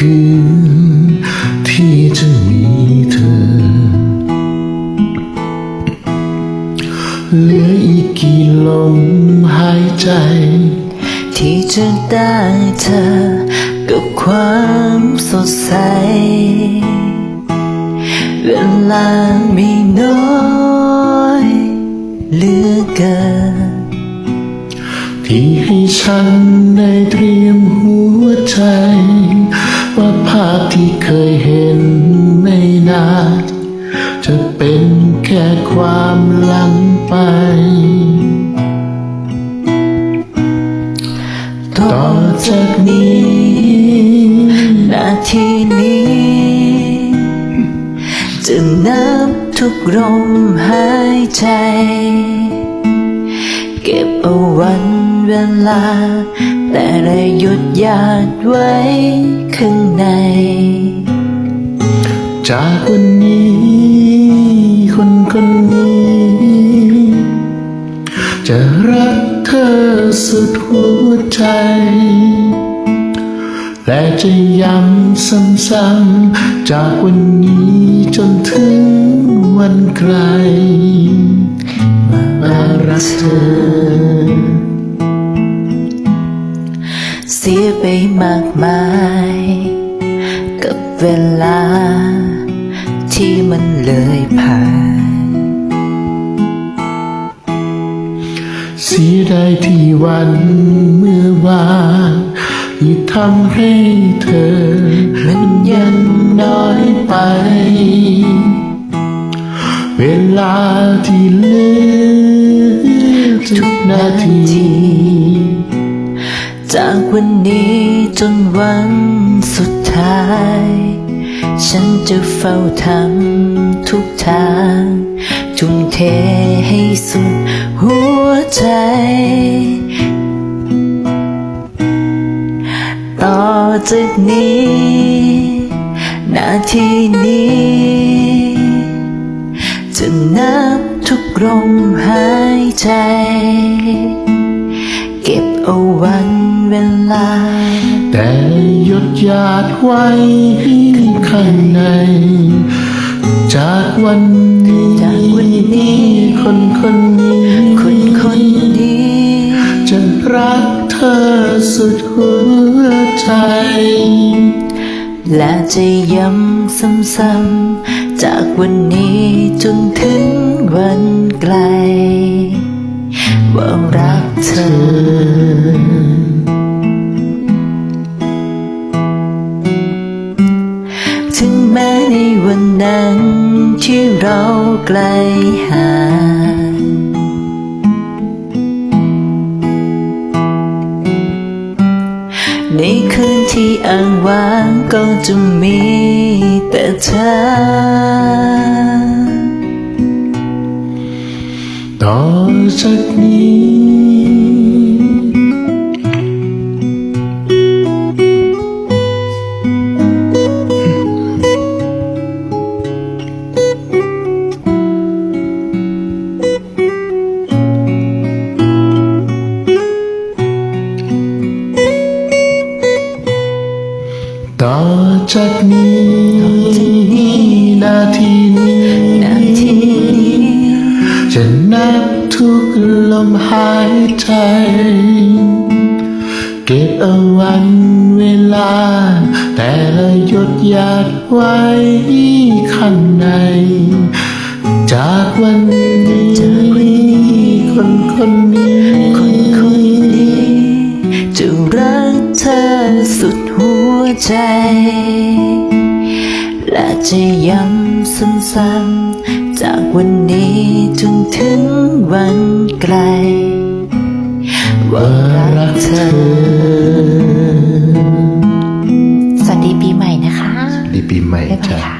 พี่จะมีเธอ เหลืออีกกี่ลมหายใจ ที่จะได้เธอกับความสดใส เวลามีน้อยเหลือเกินที่ให้ฉันได้เตรียมหัว ว่าภาพที่เคยเห็นไม่นานจะเป็นแค่ความหลังไป ต่อจากนี้นาทีนี้ จะนับทุกลมหายใจ เก็บเอาวันเวลา แต่ได้หยุดหยาดไว้ข้างใน จากวันนี้ คนคนนี้ จะรักเธอสุดหัวใจและจะย้ำซ้ำๆจากวันนี้จนถึงวันไกลมารักเธอ สียไปมากมาย กับเวลา ที่มันเลยผ่าน เสียดายที่วันเมื่อวานที่ทำให้เธอ มันยังน้อยไป เวลาที่เหลือทุกนาที จากวันนี้จนวันสุดท้าย ฉันจะเฝ้าทำทุกทางทุ่มเทให้สุดหัวใจ ต่อจากนี้ นาทีนี้ จะนับทุกลมหายใจ เอาวันเวลา แต่หยดหยาดไว้ข้างใน จากวันนี้จากวันนี้ คนคนนี้คนคนนี้จะรักเธอสุดหัวใจ และจะย้ำซ้ำๆจากวันนี้จนถึงวัน ในวันนั้นที่เราไกลห่างในคืนที่อ้างว้างก็จะมีแต่เธอ ต่อจากนี้ ทุกลมหายใจ เก็บเอาวันเวลา แต่ละหยดหยาดไว้ข้างใน จากวันนี้คนคนนี้คนคนนี้จะรักเธอสุดหัวใจ และจะย้ำซ้ำๆ จากวันนี้จนถึงวันไกล ว่าว่ารัรักกเธเธออสวัสดีปีใหม่นะคะ ดีปีใหม่บ๊ายบายจ้ะ ค่ะ